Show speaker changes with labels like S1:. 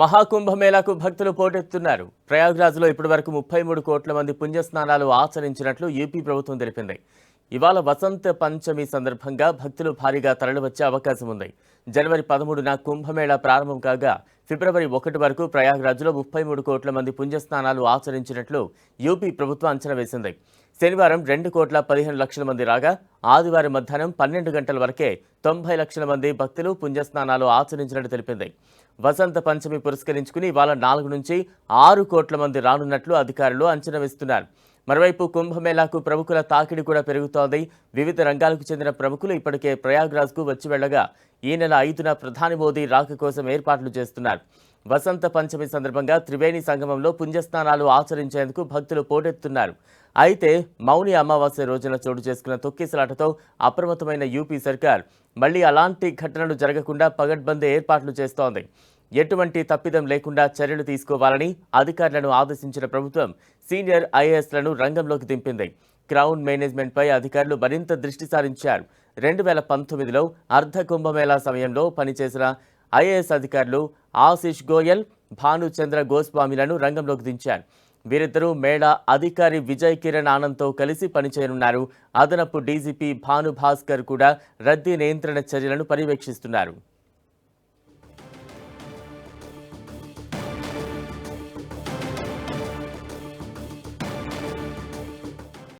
S1: మహాకుంభమేళాకు భక్తులు పోటెత్తున్నారు. ప్రయాగ్రాజ్లో ఇప్పటివరకు ముప్పై మూడు కోట్ల మంది పుణ్యస్నానాలు ఆచరించినట్లు యూపీ ప్రభుత్వం తెలిపింది. ఇవాళ వసంత పంచమి సందర్భంగా భక్తులు భారీగా తరలివచ్చే అవకాశం ఉంది. జనవరి పదమూడున కుంభమేళా ప్రారంభం కాగా ఫిబ్రవరి ఒకటి వరకు ప్రయాగ్రాజ్లో ముప్పై మూడు కోట్ల మంది పుణ్యస్నానాలు ఆచరించినట్లు యూపీ ప్రభుత్వం అంచనా వేసింది. శనివారం రెండు కోట్ల పదిహేను లక్షల మంది రాగా ఆదివారం మధ్యాహ్నం పన్నెండు గంటల వరకే తొంభై లక్షల మంది భక్తులు పుణ్యస్నానాలు ఆచరించినట్టు తెలిపింది. వసంత పంచమి పురస్కరించుకుని ఇవాళ నాలుగు నుంచి ఆరు కోట్ల మంది రానున్నట్లు అధికారులు అంచనా వేస్తున్నారు. మరోవైపు కుంభమేళాకు ప్రముఖుల తాకిడి కూడా పెరుగుతోంది. వివిధ రంగాలకు చెందిన ప్రముఖులు ఇప్పటికే ప్రయాగ్రాజ్కు వచ్చి వెళ్ళగా ఈ నెల ఐదున ప్రధాని మోదీ రాక కోసం ఏర్పాట్లు చేస్తున్నారు. వసంత పంచమి సందర్భంగా త్రివేణి సంగమంలో పుణ్యస్నానాలు ఆచరించేందుకు భక్తులు పోటెత్తున్నారు. అయితే మౌని అమావాస్య రోజున చోటు చేసుకున్న తొక్కిసలాటతో అప్రమత్తమైన యూపీ సర్కార్ మళ్ళీ అలాంటి ఘటనలు జరగకుండా పగడ్బందీ ఏర్పాట్లు చేస్తోంది. ఎటువంటి తప్పిదం లేకుండా చర్యలు తీసుకోవాలని అధికారులను ఆదేశించిన ప్రభుత్వం సీనియర్ ఐఏఎస్లను రంగంలోకి దింపింది. క్రౌన్ మేనేజ్మెంట్పై అధికారులు మరింత దృష్టి సారించారు. రెండు వేల పంతొమ్మిదిలో అర్ధ కుంభమేళా సమయంలో పనిచేసిన ఐఏఎస్ అధికారులు ఆశిష్ గోయల్ భానుచంద్ర గోస్వామిలను రంగంలోకి దించారు. వీరిద్దరూ మేళా అధికారి విజయ్ కిరణ్ ఆనంద్తో కలిసి పనిచేయనున్నారు. అదనపు డీజీపీ భాను భాస్కర్ కూడా రద్దీ నియంత్రణ చర్యలను పర్యవేక్షిస్తున్నారు.